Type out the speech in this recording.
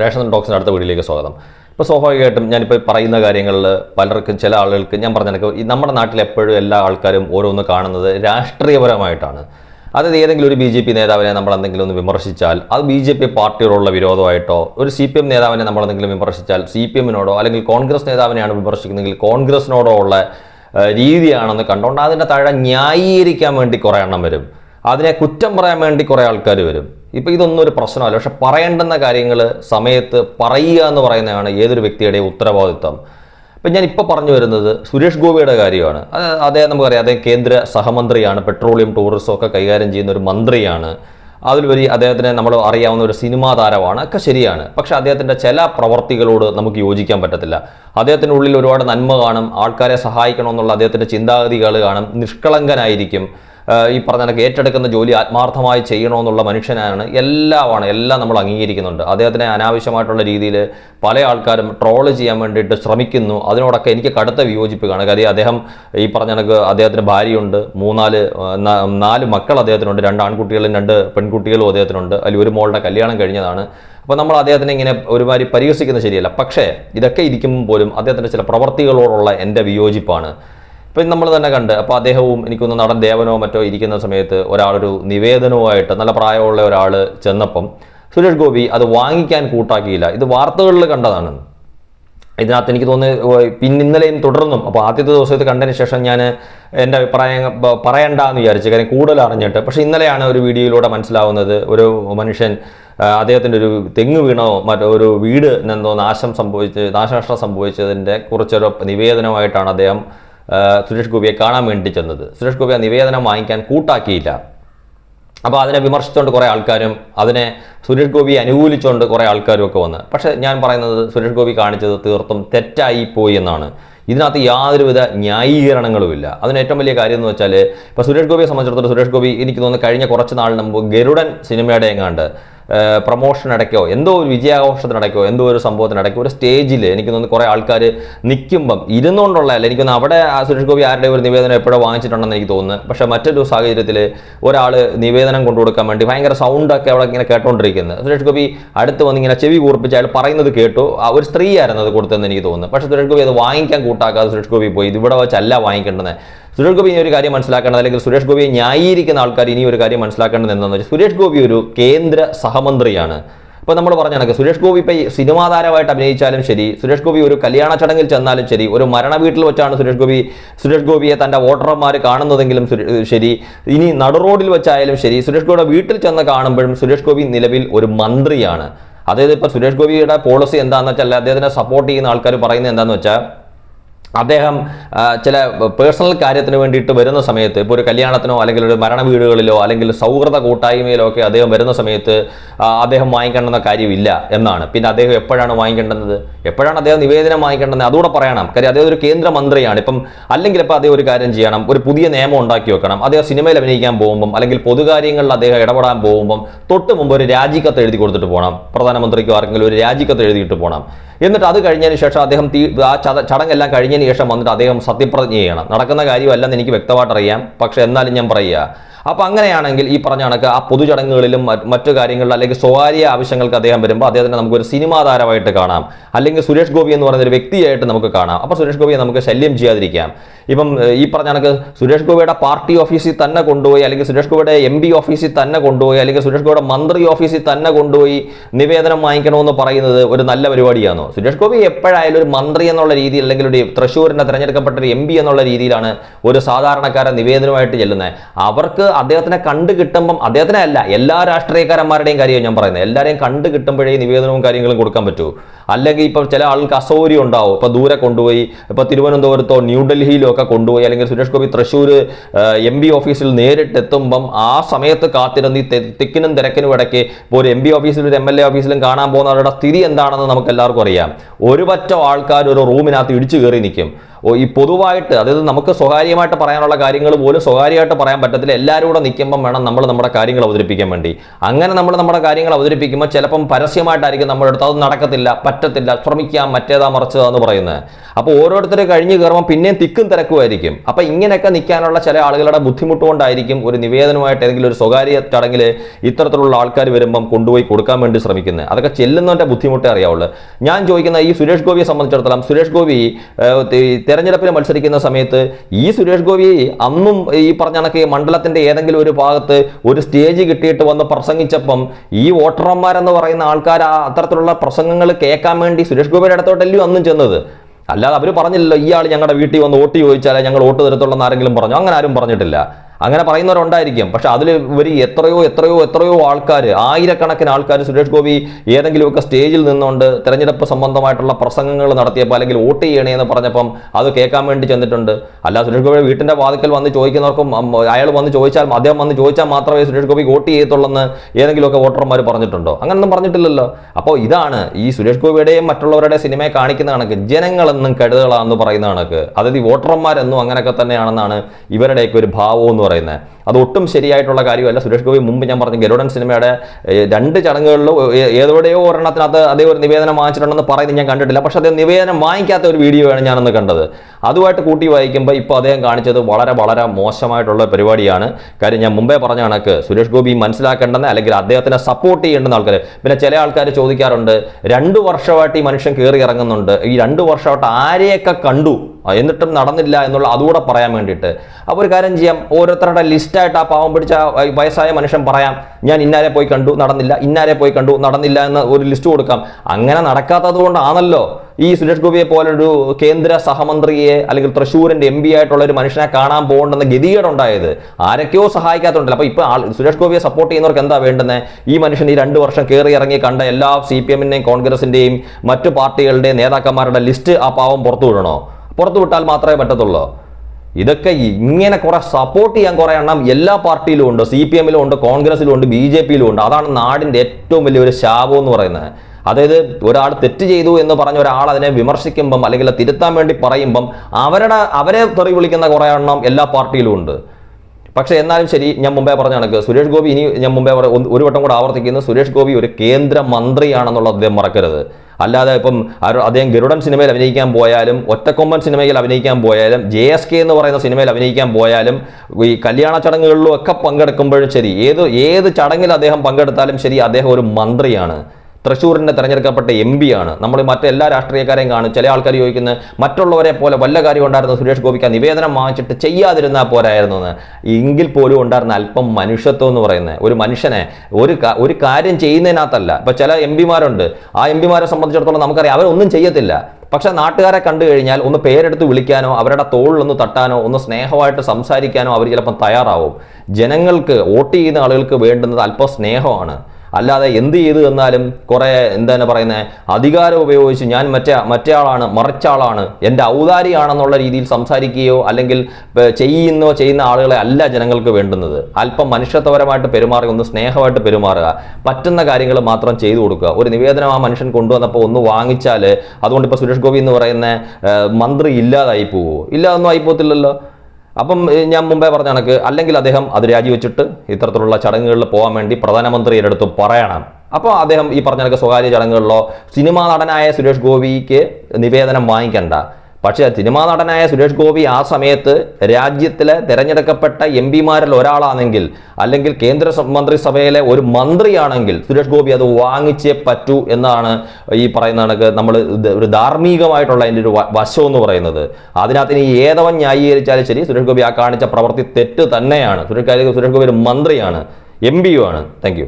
Ration ടോക്സിന്റെ അടുത്ത വീഡിയോയിലേക്ക് സ്വാഗതം. ഇപ്പോൾ സ്വാഭാവികമായിട്ടും ഞാനിപ്പോൾ പറയുന്ന കാര്യങ്ങളിൽ പലർക്കും ചില ആളുകൾക്ക് ഞാൻ പറഞ്ഞ നമ്മുടെ നാട്ടിൽ എപ്പോഴും എല്ലാ ആൾക്കാരും ഓരോന്ന് കാണുന്നത് രാഷ്ട്രീയപരമായിട്ടാണ്. അതായത് ഏതെങ്കിലും ഒരു ബി ജെ പി നേതാവിനെ നമ്മൾ എന്തെങ്കിലും ഒന്ന് വിമർശിച്ചാൽ അത് ബി ജെ പി പാർട്ടിയോടുള്ള വിരോധമായിട്ടോ ഒരു സി പി എം നേതാവിനെ നമ്മൾ എന്തെങ്കിലും വിമർശിച്ചാൽ സി പി എമ്മിനോടോ അല്ലെങ്കിൽ കോൺഗ്രസ് നേതാവിനെയാണ് വിമർശിക്കുന്നതെങ്കിൽ കോൺഗ്രസിനോടോ ഉള്ള രീതിയാണെന്ന് കണ്ടുകൊണ്ട് അതിന്റെ താഴെ ന്യായീകരിക്കാൻ വേണ്ടി കുറേ എണ്ണം വരും. അതിനെ കുറ്റം പറയാൻ വേണ്ടി കുറേ ആൾക്കാർ വരും. ഇപ്പം ഇതൊന്നും ഒരു പ്രശ്നമല്ല. പക്ഷെ പറയേണ്ടുന്ന കാര്യങ്ങൾ സമയത്ത് പറയുക എന്ന് പറയുന്നതാണ് ഏതൊരു വ്യക്തിയുടെയും ഉത്തരവാദിത്വം. ഇപ്പം ഞാൻ ഇപ്പോൾ പറഞ്ഞു വരുന്നത് സുരേഷ് ഗോപിയുടെ കാര്യമാണ്. അത് അദ്ദേഹം നമുക്കറിയാം അദ്ദേഹം കേന്ദ്ര സഹമന്ത്രിയാണ് പെട്രോളിയം ടൂറിസം ഒക്കെ കൈകാര്യം ചെയ്യുന്ന ഒരു മന്ത്രിയാണ്. അതിലുപരി അദ്ദേഹത്തിനെ നമ്മൾ അറിയാവുന്ന ഒരു സിനിമാ താരമാണ് ഒക്കെ ശരിയാണ്. പക്ഷേ അദ്ദേഹത്തിന്റെ ചില പ്രവർത്തികളോട് നമുക്ക് യോജിക്കാൻ പറ്റത്തില്ല. അദ്ദേഹത്തിന്റെ ഉള്ളിൽ ഒരുപാട് നന്മ കാണും ആൾക്കാരെ സഹായിക്കണമെന്നുള്ള അദ്ദേഹത്തിന്റെ ചിന്താഗതികൾ കാണും നിഷ്കളങ്കനായിരിക്കും. ഈ പറഞ്ഞ കണക്ക് ഏറ്റെടുക്കുന്ന ജോലി ആത്മാർത്ഥമായി ചെയ്യണമെന്നുള്ള മനുഷ്യനാണ് എല്ലാമാണ് എല്ലാം നമ്മൾ അംഗീകരിക്കുന്നുണ്ട്. അദ്ദേഹത്തിനെ അനാവശ്യമായിട്ടുള്ള രീതിയിൽ പല ആൾക്കാരും ട്രോൾ ചെയ്യാൻ വേണ്ടിയിട്ട് ശ്രമിക്കുന്നു. അതിനോടൊക്കെ എനിക്ക് കടുത്ത വിയോജിപ്പ് കാണുക കാര്യം അദ്ദേഹം ഈ പറഞ്ഞ കണക്ക് അദ്ദേഹത്തിന് ഭാര്യയുണ്ട്. മൂന്നാൽ നാല് മക്കൾ അദ്ദേഹത്തിനുണ്ട്. രണ്ട് ആൺകുട്ടികളും രണ്ട് പെൺകുട്ടികളും അദ്ദേഹത്തിനുണ്ട്. അതിൽ ഒരു മോളുടെ കല്യാണം കഴിഞ്ഞതാണ്. അപ്പോൾ നമ്മൾ അദ്ദേഹത്തിനെ ഇങ്ങനെ ഒരുമാതിരി പരിഹസിക്കുന്നത് ശരിയല്ല. പക്ഷേ ഇതൊക്കെ ഇരിക്കുമ്പോൾ പോലും അദ്ദേഹത്തിന്റെ ചില പ്രവർത്തികളോടുള്ള എന്റെ വിയോജിപ്പാണ്. ഇപ്പം നമ്മൾ തന്നെ കണ്ട്. അപ്പോൾ അദ്ദേഹവും എനിക്കൊന്ന് നടൻ ദേവനോ മറ്റോ ഇരിക്കുന്ന സമയത്ത് ഒരാളൊരു നിവേദനവുമായിട്ട് നല്ല പ്രായമുള്ള ഒരാൾ ചെന്നപ്പം സുരേഷ് ഗോപി അത് വാങ്ങിക്കാൻ കൂട്ടാക്കിയില്ല. ഇത് വാർത്തകളിൽ കണ്ടതാണ്. ഇതിനകത്ത് എനിക്ക് തോന്നുന്നു പിന്നെ ഇന്നലെയും തുടർന്നും അപ്പോൾ ആദ്യത്തെ ദിവസത്തെ കണ്ടതിന് ശേഷം ഞാൻ എന്റെ അഭിപ്രായം പറയണ്ട എന്ന് വിചാരിച്ചു. കാര്യം കൂടുതൽ അറിഞ്ഞിട്ട്. പക്ഷേ ഇന്നലെയാണ് ഒരു വീഡിയോയിലൂടെ മനസ്സിലാവുന്നത് ഒരു മനുഷ്യൻ അദ്ദേഹത്തിന്റെ ഒരു തെങ്ങ് വീണോ മറ്റോ ഒരു വീട് എന്തോ നാശം സംഭവിച്ച് നാശനഷ്ടം സംഭവിച്ചതിന്റെ കുറച്ചൊരു നിവേദനമായിട്ടാണ് അദ്ദേഹം സുരേഷ് ഗോപിയെ കാണാൻ വേണ്ടി ചെന്നത്. സുരേഷ് ഗോപി ആ നിവേദനം വാങ്ങിക്കാൻ കൂട്ടാക്കിയില്ല. അപ്പോൾ അതിനെ വിമർശിച്ചുകൊണ്ട് കുറേ ആൾക്കാരും അതിനെ സുരേഷ് ഗോപിയെ അനുകൂലിച്ചുകൊണ്ട് കുറേ ആൾക്കാരും ഒക്കെ വന്ന്. പക്ഷേ ഞാൻ പറയുന്നത് സുരേഷ് ഗോപി കാണിച്ചത് തീർത്തും തെറ്റായി പോയി എന്നാണ്. ഇതിനകത്ത് യാതൊരുവിധ ന്യായീകരണങ്ങളുമില്ല. അതിന് ഏറ്റവും വലിയ കാര്യം എന്ന് വെച്ചാൽ ഇപ്പോൾ സുരേഷ് ഗോപിയെ സംബന്ധിച്ചിടത്തോളം സുരേഷ് ഗോപി എനിക്ക് തോന്നുന്നു കഴിഞ്ഞ കുറച്ച് നാളിന് മുമ്പ് ഗരുഡൻ സിനിമയുടെ എങ്ങാണ്ട് പ്രൊമോഷൻ ഇടയ്ക്കോ എന്തോ ഒരു വിജയാഘോഷത്തിനിടയ്ക്കോ എന്തോ ഒരു സംഭവത്തിനിടയ്ക്കോ ഒരു സ്റ്റേജിൽ എനിക്ക് തോന്നുന്നു കുറേ ആൾക്കാർ നിൽക്കുമ്പം ഇരുന്നുകൊണ്ടുള്ള അല്ല എനിക്ക് തോന്നുന്നു അവിടെ സുരേഷ് ഗോപി ആരുടെ ഒരു നിവേദനം എപ്പോഴോ വാങ്ങിച്ചിട്ടുണ്ടെന്ന് എനിക്ക് തോന്നുന്നു. പക്ഷേ മറ്റൊരു സാഹചര്യത്തിൽ ഒരാൾ നിവേദനം കൊണ്ടുകൊടുക്കാൻ വേണ്ടി ഭയങ്കര സൗണ്ടൊക്കെ അവിടെ ഇങ്ങനെ കേട്ടോണ്ടിരിക്കുന്നത് സുരേഷ് ഗോപി അടുത്ത് വന്ന് ഇങ്ങനെ ചെവി കൂർപ്പിച്ച് അയാൾ പറയുന്നത് കേട്ടു. ഒരു സ്ത്രീയായിരുന്നു അത് കൊടുത്തതെന്ന് എനിക്ക് തോന്നുന്നു. പക്ഷേ സുരേഷ് ഗോപി അത് വാങ്ങിക്കാൻ കൂട്ടാക്കാതെ സുരേഷ് ഗോപി പോയി. ഇത് ഇവിടെ വെച്ചല്ല വാങ്ങിക്കേണ്ടത്. സുരേഷ് ഗോപി ഇനി ഒരു കാര്യം മനസ്സിലാക്കേണ്ടത് അല്ലെങ്കിൽ സുരേഷ് ഗോപിയെ ന്യായീകരിക്കുന്ന ആൾക്കാർ ഇനി ഒരു കാര്യം മനസ്സിലാക്കേണ്ടത് എന്താണെന്ന് വെച്ചാൽ സുരേഷ് ഗോപി ഒരു കേന്ദ്ര സഹമന്ത്രിയാണ്. ഇപ്പോൾ നമ്മൾ പറഞ്ഞ കണക്ക് സുരേഷ് ഗോപി ഇപ്പോൾ സിനിമാ താരമായിട്ട് അഭിനയിച്ചാലും ശരി സുരേഷ് ഗോപി ഒരു കല്യാണ ചടങ്ങിൽ ചെന്നാലും ശരി ഒരു മരണ വീട്ടിൽ വെച്ചാണ് സുരേഷ് ഗോപി സുരേഷ് ഗോപിയെ തന്റെ വോട്ടർമാർ കാണുന്നതെങ്കിലും ശരി ഇനി നടുറോഡിൽ വെച്ചായാലും ശരി സുരേഷ് ഗോപിയുടെ വീട്ടിൽ ചെന്ന് കാണുമ്പോഴും സുരേഷ് ഗോപി നിലവിൽ ഒരു മന്ത്രിയാണ്. അതായത് ഇപ്പോൾ സുരേഷ് ഗോപിയുടെ പോളിസി എന്താണെന്ന് വെച്ചാൽ അദ്ദേഹത്തിനെ സപ്പോർട്ട് ചെയ്യുന്ന ആൾക്കാർ പറയുന്നത് എന്താണെന്ന് വെച്ചാൽ അദ്ദേഹം ചില പേഴ്സണൽ കാര്യത്തിന് വേണ്ടിയിട്ട് വരുന്ന സമയത്ത് ഇപ്പോൾ ഒരു കല്യാണത്തിനോ അല്ലെങ്കിൽ ഒരു മരണ വീടുകളിലോ അല്ലെങ്കിൽ സൗഹൃദ കൂട്ടായ്മയിലോ ഒക്കെ അദ്ദേഹം വരുന്ന സമയത്ത് അദ്ദേഹം വാങ്ങിക്കേണ്ടെന്ന കാര്യമില്ല എന്നാണ്. പിന്നെ അദ്ദേഹം എപ്പോഴാണ് വാങ്ങിക്കേണ്ടത് എപ്പോഴാണ് അദ്ദേഹം നിവേദനം വാങ്ങിക്കേണ്ടത് അതുകൂടെ പറയണം. കാര്യം അദ്ദേഹം ഒരു കേന്ദ്രമന്ത്രിയാണ്. ഇപ്പം അല്ലെങ്കിൽ ഇപ്പോൾ അദ്ദേഹം ഒരു കാര്യം ചെയ്യണം. ഒരു പുതിയ നിയമം ഉണ്ടാക്കി വെക്കണം. അദ്ദേഹം സിനിമയിൽ അഭിനയിക്കാൻ പോകുമ്പം അല്ലെങ്കിൽ പൊതുകാര്യങ്ങളിൽ അദ്ദേഹം ഇടപെടാൻ പോകുമ്പം തൊട്ട് മുമ്പ് ഒരു രാജിക്കത്ത് എഴുതി കൊടുത്തിട്ട് പോകണം. പ്രധാനമന്ത്രിക്കോ ആർക്കെങ്കിലും ഒരു രാജിക്കത്ത് എഴുതിയിട്ട് പോകണം. എന്നിട്ട് അത് കഴിഞ്ഞതിന് ശേഷം അദ്ദേഹം തീ ആ ചട ചടങ്ങെല്ലാം കഴിഞ്ഞതിന് ശേഷം വന്നിട്ട് അദ്ദേഹം സത്യപ്രതിജ്ഞ ചെയ്യണം നടക്കുന്ന കാര്യമല്ലെന്ന് എനിക്ക് വ്യക്തമായിട്ട് അറിയാം പക്ഷെ എന്നാലും ഞാൻ പറയുക അപ്പോൾ അങ്ങനെയാണെങ്കിൽ ഈ പറഞ്ഞ കണക്ക് ആ പൊതുചടങ്ങുകളിലും മറ്റു കാര്യങ്ങളിലും അല്ലെങ്കിൽ സ്വകാര്യ ആവശ്യങ്ങൾക്ക് അദ്ദേഹം വരുമ്പോൾ അദ്ദേഹത്തിന് നമുക്കൊരു സിനിമാ താരമായിട്ട് കാണാം. അല്ലെങ്കിൽ സുരേഷ് ഗോപി എന്ന് പറയുന്ന ഒരു വ്യക്തിയായിട്ട് നമുക്ക് കാണാം. അപ്പോൾ സുരേഷ് ഗോപിയെ നമുക്ക് ശല്യം ചെയ്യാതിരിക്കാം. ഇപ്പം ഈ പറഞ്ഞ കണക്ക് സുരേഷ് ഗോപിയുടെ പാർട്ടി ഓഫീസിൽ തന്നെ കൊണ്ടുപോയി അല്ലെങ്കിൽ സുരേഷ് ഗോപിയുടെ എം പി ഓഫീസിൽ തന്നെ കൊണ്ടുപോയി അല്ലെങ്കിൽ സുരേഷ് ഗോപിയുടെ മന്ത്രി ഓഫീസിൽ തന്നെ കൊണ്ടുപോയി നിവേദനം വാങ്ങിക്കണമെന്ന് പറയുന്നത് ഒരു നല്ല പരിപാടിയാണോ? സുരേഷ് ഗോപി എപ്പോഴായാലും ഒരു മന്ത്രി എന്നുള്ള രീതിയിൽ അല്ലെങ്കിൽ ഒരു തൃശ്ശൂരിന്റെ തിരഞ്ഞെടുക്കപ്പെട്ട ഒരു എം പി എന്നുള്ള രീതിയിലാണ് ഒരു സാധാരണക്കാരൻ നിവേദനമായിട്ട് ചെല്ലുന്നത്. അവർക്ക് അദ്ദേഹത്തിനെ കണ്ടു കിട്ടുമ്പം അദ്ദേഹത്തിനെ അല്ല എല്ലാ രാഷ്ട്രീയക്കാരന്മാരുടെയും കാര്യമാണ് ഞാൻ പറയുന്നത്. എല്ലാവരെയും കണ്ടു കിട്ടുമ്പോഴേ നിവേദനവും കാര്യങ്ങളും കൊടുക്കാൻ പറ്റൂ. അല്ലെങ്കിൽ ഇപ്പോൾ ചില ആൾക്ക് അസൗകര്യം ഉണ്ടാവും. ഇപ്പോൾ ദൂരെ കൊണ്ടുപോയി ഇപ്പോൾ തിരുവനന്തപുരത്തോ ന്യൂഡൽഹിയിലോ ഒക്കെ കൊണ്ടുപോയി അല്ലെങ്കിൽ സുരേഷ് ഗോപി തൃശ്ശൂർ എം പി ഓഫീസിൽ നേരിട്ട് എത്തുമ്പം ആ സമയത്ത് കാത്തിരുന്ന് ഈ തിക്കിനും തിരക്കിനും ഇടയ്ക്ക് ഇപ്പോൾ ഒരു എം പി ഓഫീസിലും ഒരു എം എൽ എ ഓഫീസിലും കാണാൻ പോകുന്നവരുടെ സ്ഥിതി എന്താണെന്ന് നമുക്ക് എല്ലാവർക്കും അറിയാം. ഒരു പറ്റം ആൾക്കാർ ഒരു റൂമിനകത്ത് ഇടിച്ചു കയറി നിൽക്കും ഈ പൊതുവായിട്ട് അതായത് നമുക്ക് സ്വകാര്യമായിട്ട് പറയാനുള്ള കാര്യങ്ങൾ പോലും സ്വകാര്യമായിട്ട് പറയാൻ പറ്റത്തില്ല. എല്ലാവരും കൂടെ നിൽക്കുമ്പം വേണം നമ്മൾ നമ്മുടെ കാര്യങ്ങൾ അവതരിപ്പിക്കാൻ വേണ്ടി. അങ്ങനെ നമ്മൾ നമ്മുടെ കാര്യങ്ങൾ അവതരിപ്പിക്കുമ്പോൾ ചിലപ്പം പരസ്യമായിട്ടായിരിക്കും നമ്മുടെ അടുത്ത് അത് നടക്കത്തില്ല പറ്റത്തില്ല ശ്രമിക്കാം മറ്റേതാ മറിച്ചതാ എന്ന് പറയുന്നത്. അപ്പോൾ ഓരോരുത്തർ കഴിഞ്ഞ് കയറുമ്പോൾ പിന്നെയും തിക്കും തിരക്കുമായിരിക്കും. അപ്പോൾ ഇങ്ങനെയൊക്കെ നിൽക്കാനുള്ള ചില ആളുകളുടെ ബുദ്ധിമുട്ട് കൊണ്ടായിരിക്കും ഒരു നിവേദനമായിട്ട് ഏതെങ്കിലും ഒരു സ്വകാര്യ ചടങ്ങിൽ ഇത്തരത്തിലുള്ള ആൾക്കാർ വരുമ്പം കൊണ്ടുപോയി കൊടുക്കാൻ വേണ്ടി ശ്രമിക്കുന്നത്. അതൊക്കെ ചെല്ലുന്നതിന്റെ ബുദ്ധിമുട്ടേ അറിയാവുള്ളൂ. ഞാൻ ചോദിക്കുന്ന ഈ സുരേഷ് ഗോപിയെ സംബന്ധിച്ചിടത്തോളം സുരേഷ് ഗോപി തെരഞ്ഞെടുപ്പിന് മത്സരിക്കുന്ന സമയത്ത് ഈ സുരേഷ് ഗോപി അന്നും ഈ പറഞ്ഞ കണക്ക് മണ്ഡലത്തിന്റെ ഏതെങ്കിലും ഒരു ഭാഗത്ത് ഒരു സ്റ്റേജ് കിട്ടിയിട്ട് വന്ന് പ്രസംഗിച്ചപ്പം ഈ വോട്ടർമാരെന്ന് പറയുന്ന ആൾക്കാർ അത്തരത്തിലുള്ള പ്രസംഗങ്ങൾ കേൾക്കാൻ വേണ്ടി സുരേഷ് ഗോപിയുടെ അടുത്തോട്ടല്ലോ അന്നും ചെന്നത്? അല്ലാതെ അവർ പറഞ്ഞില്ലല്ലോ ഇയാൾ ഞങ്ങളുടെ വീട്ടിൽ വന്ന് വോട്ട് ചോദിച്ചാലേ ഞങ്ങൾ വോട്ട് തരത്തുള്ളൂ എന്ന് ആരെങ്കിലും പറഞ്ഞു? അങ്ങനെ ആരും പറഞ്ഞിട്ടില്ല. അങ്ങനെ പറയുന്നവരുണ്ടായിരിക്കും. പക്ഷെ അതിൽ ഇവർ എത്രയോ എത്രയോ എത്രയോ ആൾക്കാർ ആയിരക്കണക്കിന് ആൾക്കാർ സുരേഷ് ഗോപി ഏതെങ്കിലുമൊക്കെ സ്റ്റേജിൽ നിന്നുകൊണ്ട് തെരഞ്ഞെടുപ്പ് സംബന്ധമായിട്ടുള്ള പ്രസംഗങ്ങൾ നടത്തിയപ്പോൾ അല്ലെങ്കിൽ വോട്ട് ചെയ്യണേ എന്ന് പറഞ്ഞപ്പം അത് കേൾക്കാൻ വേണ്ടി ചെന്നിട്ടുണ്ട്. അല്ല സുരേഷ് ഗോപി വീട്ടിന്റെ വാതിക്കൽ വന്ന് ചോദിക്കുന്നവർക്കും അയാൾ വന്ന് ചോദിച്ചാൽ അദ്ദേഹം വന്ന് ചോദിച്ചാൽ മാത്രമേ സുരേഷ് ഗോപി വോട്ട് ചെയ്യത്തുള്ളെന്ന് ഏതെങ്കിലുമൊക്കെ വോട്ടർമാർ പറഞ്ഞിട്ടുണ്ടോ? അങ്ങനൊന്നും പറഞ്ഞിട്ടില്ലല്ലോ. അപ്പോൾ ഇതാണ് ഈ സുരേഷ് ഗോപിയുടെയും മറ്റുള്ളവരുടെ സിനിമയെ കാണിക്കുന്ന കണക്ക്. ജനങ്ങളെന്നും കഴുതുകളാണെന്ന് പറയുന്ന കണക്ക്. അതായത് ഈ വോട്ടർമാരെന്നും അങ്ങനെയൊക്കെ തന്നെയാണെന്നാണ് ഇവരുടെയൊക്കെ ഒരു ഭാവം പറയുന്നത്. അത് ഒട്ടും ശരിയായിട്ടുള്ള കാര്യമല്ല. സുരേഷ് ഗോപി മുമ്പ് ഞാൻ പറഞ്ഞു ഗരുഡൻ സിനിമയുടെ രണ്ട് ചടങ്ങുകളിലും ഏതോടെയോ ഒരെണ്ണത്തിനകത്ത് അതേ ഒരു നിവേദനം വാങ്ങിച്ചിട്ടുണ്ടെന്ന് പറയുന്നത് ഞാൻ കണ്ടിട്ടില്ല. പക്ഷേ അദ്ദേഹം നിവേദനം വാങ്ങിക്കാത്ത ഒരു വീഡിയോ ആണ് ഞാനന്ന് കണ്ടത്. അതുമായിട്ട് കൂട്ടി വായിക്കുമ്പോൾ ഇപ്പോൾ അദ്ദേഹം കാണിച്ചത് വളരെ വളരെ മോശമായിട്ടുള്ള പരിപാടിയാണ്. കാര്യം ഞാൻ മുമ്പേ പറഞ്ഞ കണക്ക് സുരേഷ് ഗോപി മനസ്സിലാക്കേണ്ടെന്ന് അല്ലെങ്കിൽ അദ്ദേഹത്തിനെ സപ്പോർട്ട് ചെയ്യേണ്ടെന്ന് ആൾക്കാർ പിന്നെ ചില ആൾക്കാർ ചോദിക്കാറുണ്ട് രണ്ട് വർഷമായിട്ട് ഈ മനുഷ്യൻ കയറി ഇറങ്ങുന്നുണ്ട്. ഈ രണ്ട് വർഷമായിട്ട് ആരെയൊക്കെ കണ്ടു? എന്നിട്ടും നടന്നില്ല എന്നുള്ള അതുകൂടെ പറയാൻ വേണ്ടിയിട്ട്. അപ്പോൾ ഒരു കാര്യം ചെയ്യാം. ഓരോരുത്തരുടെ ലിസ്റ്റായിട്ട് ആ പാവം പിടിച്ച വയസ്സായ മനുഷ്യൻ പറയാം ഞാൻ ഇന്നാരെ പോയി കണ്ടു നടന്നില്ല. ഇന്നാരെ പോയി കണ്ടു നടന്നില്ല എന്ന് ഒരു ലിസ്റ്റ് കൊടുക്കാം. അങ്ങനെ നടക്കാത്തത് കൊണ്ടാണല്ലോ ഈ സുരേഷ് ഗോപിയെ പോലൊരു കേന്ദ്ര സഹമന്ത്രിയെ അല്ലെങ്കിൽ തൃശ്ശൂരിന്റെ എം പി ആയിട്ടുള്ള ഒരു മനുഷ്യനെ കാണാൻ പോകേണ്ടെന്ന ഗതികേടുണ്ടായത്. ആരൊക്കെയോ സഹായിക്കാത്തുണ്ടല്ലോ അപ്പോൾ ഇപ്പോൾ സുരേഷ് ഗോപിയെ സപ്പോർട്ട് ചെയ്യുന്നവർക്ക് എന്താ വേണ്ടുന്നത് ഈ മനുഷ്യൻ ഈ രണ്ട് വർഷം കയറി ഇറങ്ങി കണ്ട എല്ലാ സി പി എമ്മിന്റെയും കോൺഗ്രസിന്റെയും മറ്റു പാർട്ടികളുടെയും നേതാക്കന്മാരുടെ ലിസ്റ്റ് ആ പാവം പുറത്തു വിടണോ പുറത്തു വിട്ടാൽ മാത്രമേ പറ്റത്തുള്ളൂ. ഇതൊക്കെ ഇങ്ങനെ കുറെ സപ്പോർട്ട് ചെയ്യാൻ കുറെ എണ്ണം എല്ലാ പാർട്ടിയിലും ഉണ്ട്. സി പി എമ്മിലും ഉണ്ട് കോൺഗ്രസിലും ഉണ്ട് ബി ജെ പിയിലും ഉണ്ട്. അതാണ് നാടിന്റെ ഏറ്റവും വലിയൊരു ശാപം എന്ന് പറയുന്നത്. അതായത് ഒരാൾ തെറ്റ് ചെയ്തു എന്ന് പറഞ്ഞ ഒരാൾ അതിനെ വിമർശിക്കുമ്പം അല്ലെങ്കിൽ തിരുത്താൻ വേണ്ടി പറയുമ്പം അവരുടെ അവരെ തെറി വിളിക്കുന്ന കുറെ എണ്ണം എല്ലാ പാർട്ടിയിലും ഉണ്ട്. പക്ഷേ എന്നാലും ശരി ഞാൻ മുമ്പേ പറഞ്ഞ കണക്ക്. സുരേഷ് ഗോപി ഇനി ഞാൻ മുമ്പേ ഒരു വട്ടം കൂടെ ആവർത്തിക്കുന്നു. സുരേഷ് ഗോപി ഒരു കേന്ദ്ര മന്ത്രിയാണെന്നുള്ളത് അദ്ദേഹം മറക്കരുത്. അല്ലാതെ ഇപ്പം അദ്ദേഹം ഗരുഡൻ സിനിമയിൽ അഭിനയിക്കാൻ പോയാലും ഒറ്റക്കൊമ്പൻ സിനിമയിൽ അഭിനയിക്കാൻ പോയാലും ജെ എസ് കെ എന്ന് പറയുന്ന സിനിമയിൽ അഭിനയിക്കാൻ പോയാലും ഈ കല്യാണ ചടങ്ങുകളിലും ഒക്കെ പങ്കെടുക്കുമ്പോഴും ശരി ഏത് ഏത് ചടങ്ങിൽ അദ്ദേഹം പങ്കെടുത്താലും ശരി അദ്ദേഹം ഒരു മന്ത്രിയാണ്. തൃശ്ശൂരിന്റെ തെരഞ്ഞെടുക്കപ്പെട്ട എം ആണ്. നമ്മൾ മറ്റെല്ലാ രാഷ്ട്രീയക്കാരെയും കാണും. ചില ആൾക്കാർ ചോദിക്കുന്നത് മറ്റുള്ളവരെ പോലെ വല്ല കാര്യം ഉണ്ടായിരുന്ന സുരേഷ് ഗോപിക്ക്? നിവേദനം വാങ്ങിച്ചിട്ട് ചെയ്യാതിരുന്നാൽ പോരായിരുന്നു എന്ന്. എങ്കിൽ പോലും ഉണ്ടായിരുന്ന അല്പം മനുഷ്യത്വം എന്ന് പറയുന്നത്. ഒരു മനുഷ്യനെ ഒരു ഒരു കാര്യം ചെയ്യുന്നതിനകത്തല്ല. ഇപ്പോൾ ചില എം പിമാരുണ്ട്. ആ എം പിമാരെ സംബന്ധിച്ചിടത്തോളം നമുക്കറിയാം അവരൊന്നും ചെയ്യത്തില്ല. പക്ഷെ നാട്ടുകാരെ കണ്ടു കഴിഞ്ഞാൽ ഒന്ന് പേരെടുത്ത് വിളിക്കാനോ അവരുടെ തോളിലൊന്ന് തട്ടാനോ ഒന്ന് സ്നേഹമായിട്ട് സംസാരിക്കാനോ അവർ ചിലപ്പം തയ്യാറാവും. ജനങ്ങൾക്ക് വോട്ട് ചെയ്യുന്ന ആളുകൾക്ക് വേണ്ടുന്നത് അല്പം സ്നേഹമാണ്. അല്ലാതെ എന്ത് ചെയ്തു എന്നാലും കുറേ എന്താണ് പറയുന്നത് അധികാരം ഉപയോഗിച്ച് ഞാൻ മറ്റേ മറ്റേ ആളാണ് മറിച്ചാളാണ് എന്റെ ഔദാരിയാണെന്നുള്ള രീതിയിൽ സംസാരിക്കുകയോ അല്ലെങ്കിൽ ചെയ്യുന്നോ ചെയ്യുന്ന ആളുകളെ അല്ല ജനങ്ങൾക്ക് വേണ്ടുന്നത്. അല്പം മനുഷ്യത്വപരമായിട്ട് പെരുമാറുക ഒന്ന് സ്നേഹമായിട്ട് പെരുമാറുക പറ്റുന്ന കാര്യങ്ങൾ മാത്രം ചെയ്തു കൊടുക്കുക. ഒരു നിവേദനം ആ മനുഷ്യൻ കൊണ്ടുവന്നപ്പോൾ ഒന്ന് വാങ്ങിച്ചാൽ അതുകൊണ്ട് ഇപ്പോൾ സുരേഷ് ഗോപി എന്ന് പറയുന്ന മന്ത്രി ഇല്ലാതായി പോവോ? ഇല്ലാതൊന്നും ആയി പോകത്തില്ലല്ലോ. അപ്പം ഞാൻ മുമ്പേ പറഞ്ഞ കണക്ക് അല്ലെങ്കിൽ അദ്ദേഹം അത് രാജിവെച്ചിട്ട് ഇത്തരത്തിലുള്ള ചടങ്ങുകളിൽ പോകാൻ വേണ്ടി പ്രധാനമന്ത്രിയുടെ അടുത്ത് പറയണം. അപ്പോൾ അദ്ദേഹം ഈ പറഞ്ഞ കണക്ക് സ്വകാര്യ ചടങ്ങുകളിലോ സിനിമാ നടനായ സുരേഷ് ഗോപിക്ക് നിവേദനം വാങ്ങിക്കണ്ട. പക്ഷേ സിനിമാ നടനായ സുരേഷ് ഗോപി ആ സമയത്ത് രാജ്യത്തിലെ തിരഞ്ഞെടുക്കപ്പെട്ട എം പിമാരിൽ ഒരാളാണെങ്കിൽ അല്ലെങ്കിൽ കേന്ദ്ര മന്ത്രിസഭയിലെ ഒരു മന്ത്രിയാണെങ്കിൽ സുരേഷ് ഗോപി അത് വാങ്ങിച്ചേ പറ്റൂ എന്നാണ് ഈ പറയുന്ന കണക്ക് നമ്മൾ ഒരു ധാർമ്മികമായിട്ടുള്ള അതിന്റെ ഒരു വശം എന്ന് പറയുന്നത്. അതിനകത്ത് ഇനി ഏതവൻ ന്യായീകരിച്ചാലും ശരി സുരേഷ് ഗോപി ആ കാണിച്ച പ്രവൃത്തി തെറ്റ് തന്നെയാണ്. സുരേഷ് സുരേഷ് ഗോപി ഒരു മന്ത്രിയാണ് എം പിയുമാണ്. താങ്ക്